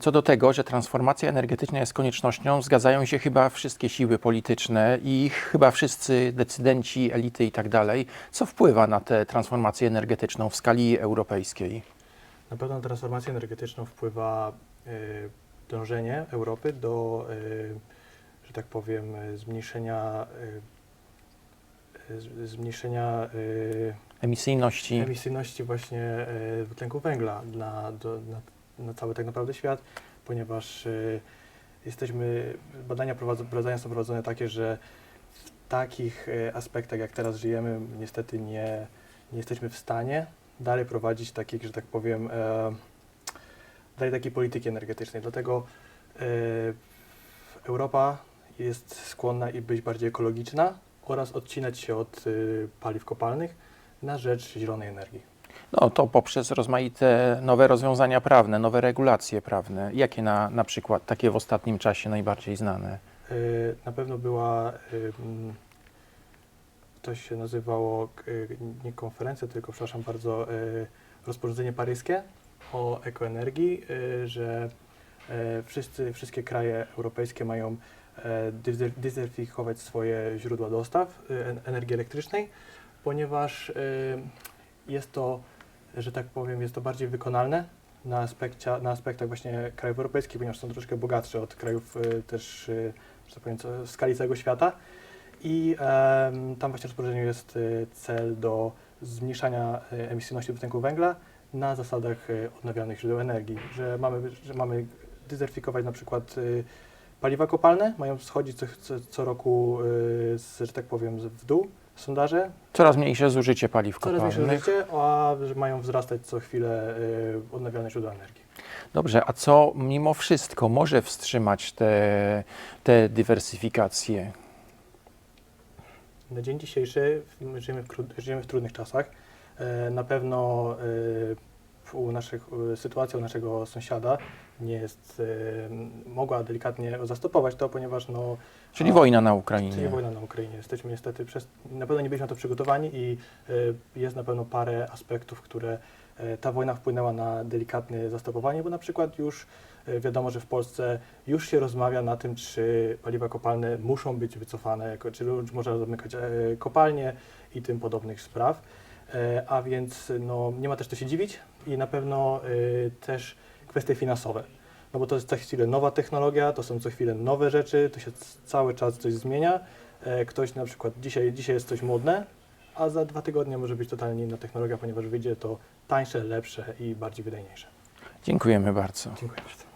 Co do tego, że transformacja energetyczna jest koniecznością, zgadzają się chyba wszystkie siły polityczne i chyba wszyscy decydenci, elity i tak dalej. Co wpływa na tę transformację energetyczną w skali europejskiej? Na pewno na transformację energetyczną wpływa y, dążenie Europy do, y, że tak powiem, y, zmniejszenia, y, zmniejszenia y, Emisyjności. emisyjności właśnie y, dwutlenku węgla na, do, na, na cały tak naprawdę świat, ponieważ y, jesteśmy, badania badania są prowadzone takie, że w takich y, aspektach, jak teraz żyjemy, niestety nie, nie jesteśmy w stanie dalej prowadzić takich, że tak powiem, e, dalej takiej polityki energetycznej. Dlatego e, Europa jest skłonna i być bardziej ekologiczna oraz odcinać się od y, paliw kopalnych na rzecz zielonej energii. No to poprzez rozmaite nowe rozwiązania prawne, nowe regulacje prawne. Jakie na, na przykład takie w ostatnim czasie najbardziej znane? Y, Na pewno była, to się nazywało y, nie konferencja, tylko, przepraszam bardzo, y, rozporządzenie paryskie o ekoenergii, że wszyscy, wszystkie kraje europejskie mają e, dywer- dywersyfikować swoje źródła dostaw en- energii elektrycznej, ponieważ jest to, że tak powiem, jest to bardziej wykonalne na, aspekcie, na aspektach właśnie krajów europejskich, ponieważ są troszkę bogatsze od krajów y, też, y, że tak powiem, w skali całego świata. I em, tam właśnie w rozporządzeniu jest y, cel do zmniejszania y, emisyjności dwutlenku węgla na zasadach y, odnawialnych źródeł energii, że mamy, że mamy dywersyfikować na przykład y, paliwa kopalne, mają schodzić co, co, co roku, y, z, że tak powiem, w dół sondaże, Coraz mniejsze zużycie paliw coraz kopalnych. życie, a że mają wzrastać co chwilę y, odnawialne źródła energii. Dobrze, a co mimo wszystko może wstrzymać te, te dywersyfikacje? Na dzień dzisiejszy w- żyjemy w, żyjemy w trudnych czasach. E, Na pewno e, u naszych, sytuacja u naszego sąsiada nie jest, mogła delikatnie zastopować to, ponieważ no, Czyli A, wojna na czyli Ukrainie. wojna na Ukrainie. Jesteśmy niestety przez, na pewno nie byliśmy na to przygotowani i e, jest na pewno parę aspektów, które e, ta wojna wpłynęła na delikatne zastopowanie, bo na przykład już e, wiadomo, że w Polsce już się rozmawia na tym, czy paliwa kopalne muszą być wycofane, jako- czy można zamykać kopalnie i tym podobnych spraw. A więc no, nie ma też co się dziwić i na pewno e, też kwestie finansowe. No bo to jest co chwilę nowa technologia, to są co chwilę nowe rzeczy, to się cały czas coś zmienia. E, Ktoś na przykład dzisiaj, dzisiaj jest coś modne, a za dwa tygodnie może być totalnie inna technologia, ponieważ wyjdzie to tańsze, lepsze i bardziej wydajniejsze. Dziękujemy bardzo. Dziękuję bardzo.